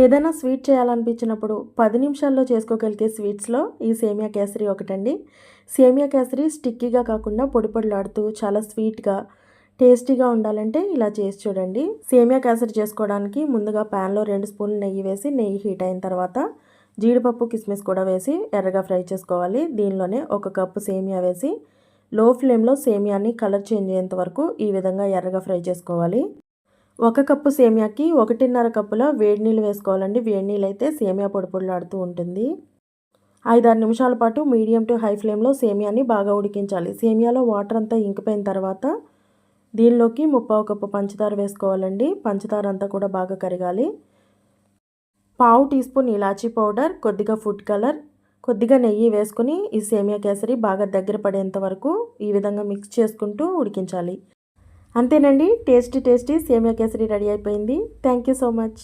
ఏదైనా స్వీట్ చేయాలనిపించినప్పుడు పది నిమిషాల్లో చేసుకోగలిగే స్వీట్స్లో ఈ సేమియా కేసరి ఒకటండి. సేమియా కేసరి స్టిక్కీగా కాకుండా పొడి పొడిలాడుతూ చాలా స్వీట్గా టేస్టీగా ఉండాలంటే ఇలా చేసి చూడండి. సేమియా కేసరి చేసుకోవడానికి ముందుగా ప్యాన్లో రెండు స్పూన్లు నెయ్యి వేసి నెయ్యి హీట్ అయిన తర్వాత జీడిపప్పు కిస్మిస్ కూడా వేసి ఎర్రగా ఫ్రై చేసుకోవాలి. దీనిలోనే ఒక కప్పు సేమియా వేసి లో ఫ్లేమ్లో సేమియాని కలర్ చేంజ్ అయ్యేంత వరకు ఈ విధంగా ఎర్రగా ఫ్రై చేసుకోవాలి. ఒక కప్పు సేమియాకి ఒకటిన్నర కప్పుల వేడి నీళ్ళు వేసుకోవాలండి. వేడి నీళ్ళు అయితే సేమియా పొడిపొడలాడుతూ ఉంటుంది. ఐదారు నిమిషాల పాటు మీడియం టు హై ఫ్లేమ్లో సేమియాని బాగా ఉడికించాలి. సేమియాలో వాటర్ అంతా ఇంకిపోయిన తర్వాత దీనిలోకి ముప్పావు కప్పు పంచదార వేసుకోవాలండి. పంచదార అంతా కూడా బాగా కరగాలి. పావు టీ స్పూన్ ఇలాచీ పౌడర్ కొద్దిగా ఫుడ్ కలర్ కొద్దిగా నెయ్యి వేసుకుని ఈ సేమియా కేసరి బాగా దగ్గర పడేంత వరకు ఈ విధంగా మిక్స్ చేసుకుంటూ ఉడికించాలి. అంతేనండి tasty tasty semiya kesari ready అయిపోయింది. Thank you so much